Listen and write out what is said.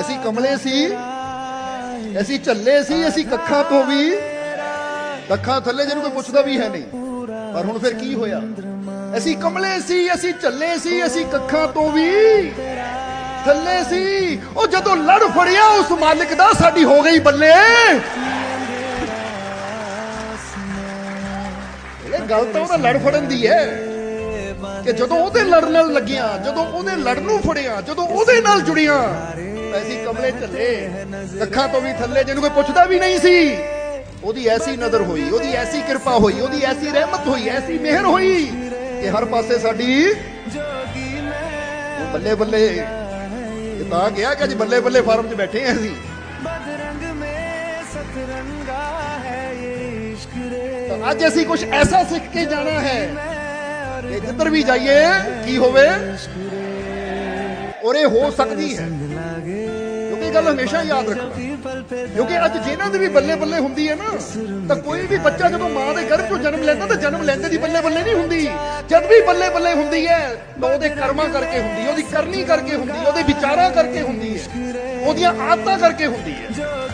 ਅਸੀਂ ਕਮਲੇ ਸੀ। ਅਸੀਂ ਝੱਲੇ ਸੀ, ਅਸੀਂ ਕੱਖਾਂ ਤੋਂ ਵੀ। ਕੱਖਾਂ ਥੱਲੇ ਜਿਹਨੂੰ ਕੋਈ ਪੁੱਛਦਾ ਵੀ ਹੈ ਨਹੀਂ। ਪਰ ਹੁਣ ਫਿਰ ਕੀ ਹੋਇਆ? ਅਸੀਂ ਕਮਲੇ ਸੀ, ਅਸੀਂ ਝੱਲੇ ਸੀ, ਅਸੀਂ ਕੱਖਾਂ ਤੋਂ ਵੀ। ਥੱਲੇ ਸੀ। ਉਹ ਜਦੋਂ ਲੜ ਫੜਿਆ, ਉਸ ਮਾਲਕ ਦਾ ਸਾਡੀ ਹੋ ਗਈ ਬੱਲੇ। ਇਹ ਗੱਲ ਤਾਂ ਉਹਦਾ ਲੜ ਫੜਨ ਦੀ ਹੈ। ਕਿ ਜਦੋਂ ਉਹਦੇ ਲੜਨ ਨਾਲ ਲੱਗਿਆ, ਜਦੋਂ ਉਹਦੇ ਲੜ ਨੂੰ ਫੜਿਆ, ਜਦੋਂ ਉਹਦੇ ਨਾਲ ਜੁੜਿਆ ਹੁੰਦਾ ਕਮਲੇ ਥੱਲੇ ਅੱਖਾਂ ਤੋਂ ਵੀ ਥੱਲੇ ਜਿਹਨੂੰ ਕੋਈ ਪੁੱਛਦਾ ਵੀ ਨਹੀਂ ਸੀ। ਉਹਦੀ ਐਸੀ ਨਜ਼ਰ ਹੋਈ, ਉਹਦੀ ਐਸੀ ਕਿਰਪਾ ਹੋਈ, ਉਹਦੀ ਐਸੀ ਰਹਿਮਤ ਹੋਈ, ਐਸੀ ਮਿਹਰ ਹੋਈ ਕਿ ਹਰ ਪਾਸੇ ਸਾਡੀ ਬੱਲੇ ਬੱਲੇ ਇਹ ਤਾਂ ਗਿਆ ਕਿ ਅੱਜ ਬੱਲੇ ਬੱਲੇ ਫਾਰਮ 'ਚ ਬੈਠੇ ਆਂ ਅਸੀਂ। ਬਦਰੰਗ ਮੇ ਸਤਰੰਗਾ ਹੈ ਇਸ਼ਕ ਰੇ ਅੱਜ ਅਸੀਂ ਕੁਝ ਐਸਾ ਸਿੱਖ ਕੇ ਜਾਣਾ ਹੈ ਕਿ ਜਿੱਧਰ ਵੀ ਜਾਈਏ, ਕੀ ਹੋਵੇ? ਔਰ ਇਹ ਹੋ ਸਕਦੀ ਹੈ। ਕਿਉਂਕਿ ਇਹ ਗੱਲ ਹਮੇਸ਼ਾ ਯਾਦ ਰੱਖਣਾ ਕਿਉਂਕਿ ਅੱਜ ਜਿਹਨਾਂ ਦੇ ਵੀ ਬੱਲੇ ਬੱਲੇ ਹੁੰਦੀ ਹੈ ਨਾ, ਤਾਂ ਕੋਈ ਵੀ ਬੱਚਾ ਜਦੋਂ ਮਾਂ ਦੇ ਗਰਭ ਤੋਂ ਜਨਮ ਲੈਂਦਾ, ਤਾਂ ਜਨਮ ਲੈਂਦੇ ਦੀ ਬੱਲੇ ਬੱਲੇ ਨਹੀਂ ਹੁੰਦੀ। ਜਦ ਵੀ ਬੱਲੇ ਬੱਲੇ ਹੁੰਦੀ ਹੈ, ਤਾਂ ਉਹਦੇ ਕਰਮਾਂ ਕਰਕੇ ਹੁੰਦੀ ਹੈ, ਉਹਦੀ ਕਰਨੀ ਕਰਕੇ ਹੁੰਦੀ ਹੈ, ਉਹਦੇ ਵਿਚਾਰਾਂ ਕਰਕੇ ਹੁੰਦੀ ਹੈ, ਉਹਦੀਆਂ ਆਦਤਾਂ ਕਰਕੇ ਹੁੰਦੀ ਹੈ।